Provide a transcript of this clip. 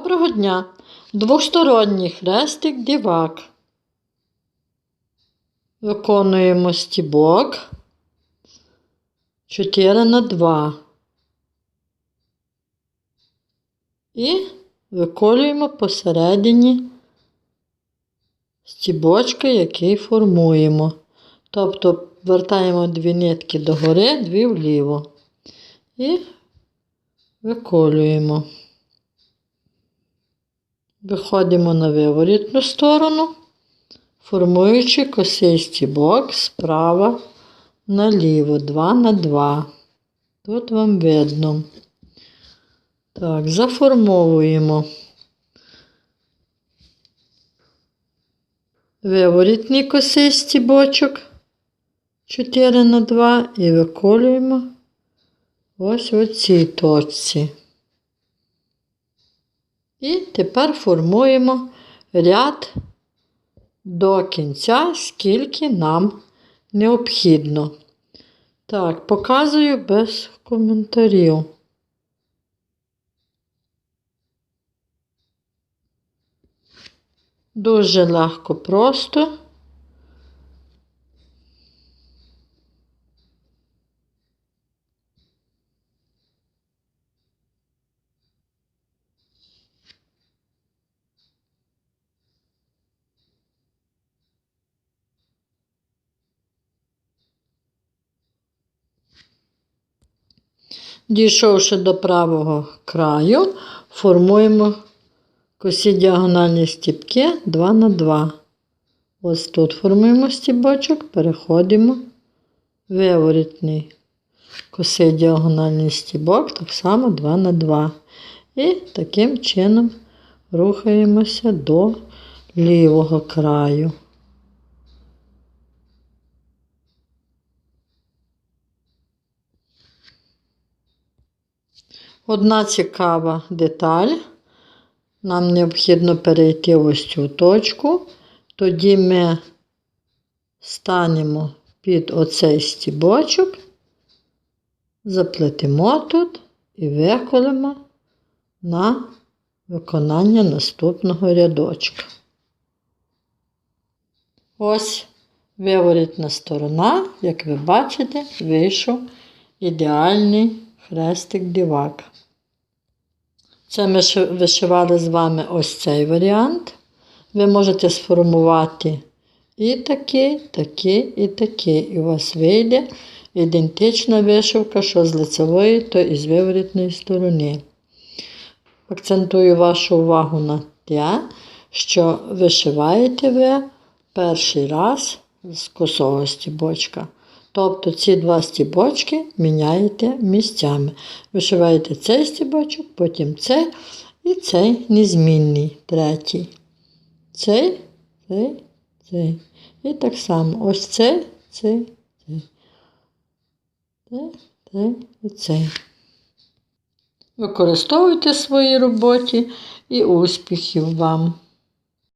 Доброго дня! Двосторонній хрестик дівак. Виконуємо стібок 4 на 2. І виколюємо посередині стібочка, який формуємо. Тобто вертаємо дві нитки догори, дві вліво. І виколюємо. Виходимо на виворітну сторону, формуючи косий стібок справа наліво, 2 на 2. Тут вам видно. Так, заформовуємо виворітний косий стібочок 4 на 2 і виколюємо ось в цій точці. І тепер формуємо ряд до кінця, скільки нам необхідно. Так, показую без коментарів. Дуже легко просто. Дійшовши до правого краю, формуємо косі діагональні стіпки 2 на 2. Ось тут формуємо стібочок, переходимо в виворітний косий діагональний стібок, так само 2 на 2. І таким чином рухаємося до лівого краю. Одна цікава деталь. Нам необхідно перейти ось цю точку. Тоді ми станемо під оцей стібочок, заплетемо тут і виколимо на виконання наступного рядочка. Ось виворітна сторона, як ви бачите, вийшов ідеальний хрестик дівак. Це ми вишивали з вами ось цей варіант. Ви можете сформувати і такий, такий, і такий. І у вас вийде ідентична вишивка, що з лицевої, то і з виворітної сторони. Акцентую вашу увагу на те, що вишиваєте ви перший раз з косого стібочка. Тобто ці два стібочки міняєте місцями. Вишиваєте цей стібочок, потім цей і цей незмінний третій. Цей, цей, цей. І так само ось цей, цей, цей. Цей, цей і цей. Використовуйте в своїй роботі і успіхів вам!